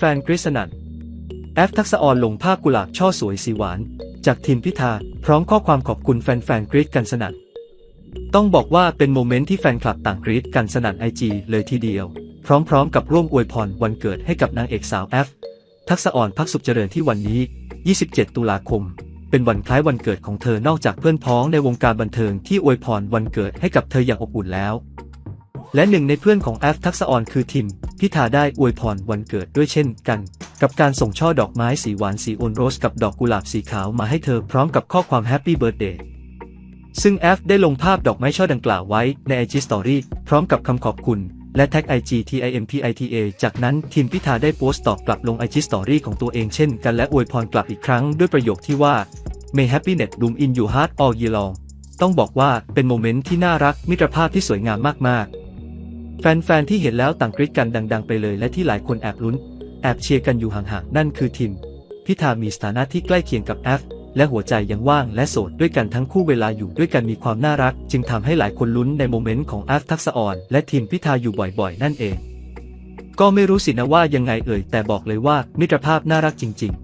ฟนๆกฤษณันแอฟทักษะออนลงภาพกุหลาบช่อสวยสีหวาน จากทีมพิธา พร้อมข้อความขอบคุณแฟนๆกรีดกันสนั่นต้องบอกว่าเป็นโมเมนต์ที่แฟนคลับต่างกรีดกันสนั่นไอจีเลยทีเดียว พร้อมๆ กับร่วมอวยพรวันเกิดให้กับนางเอกสาวแอฟทักษะอ่อนพักสุขเจริญที่วันนี้ 27 ตุลาคม เป็นวันคล้ายวันเกิดของเธอนอกจากเพื่อนพ้องในวงการบันเทิงที่อวยพรวันเกิดให้กับเธออย่างอบอุ่นแล้ว และหนึ่งในเพื่อนของแอฟทักษะอ่อนคือทิม พิธาได้อวยพรวันเกิดด้วยเช่นกัน กับการส่งช่อดอกไม้สีหวานสีโอนโรสกับดอกกุหลาบสีขาวมาให้เธอพร้อมกับข้อความแฮปปี้เบิร์ a เดย์ซึ่งแอฟได้ลงภาพดอกไม้ช่อดังกล่าวไว้ใน IG Story พร้อมกับคำขอบคุณ และแท็ก IG TIMPITA จากนั้นทีมพิธาได้โพสต์ตอบกลับลง IG Story ของตัวเองเช่นกันและอวยพรกลับอีกครั้งด้วยประโยคที่ว่า May happiness bloom in your heart all year long ต้องบอกว่าเป็นโมเมนต์ที่น่ารักมิตรภาพที่สวยงามมากๆ แฟนๆที่เห็นแล้วต่างกรี๊ดกันดัง ๆ ไปเลย และที่หลายคนแอบลุ้น แอบเชียร์กันอยู่ห่างๆนั่นคือทีมพิธามีสถานะที่ใกล้เคียงกับแอฟและหัวใจยังว่างและโสดด้วยกันทั้งคู่เวลาอยู่ด้วยกันมีความน่ารัก จึงทำให้หลายคนลุ้นในโมเมนต์ของแอฟทักษะออนและทีมพิธาอยู่บ่อยๆ นั่นเอง ก็ไม่รู้สินะว่ายังไงเอ่ยแต่บอกเลยว่ามิตรภาพน่ารักจริง ๆ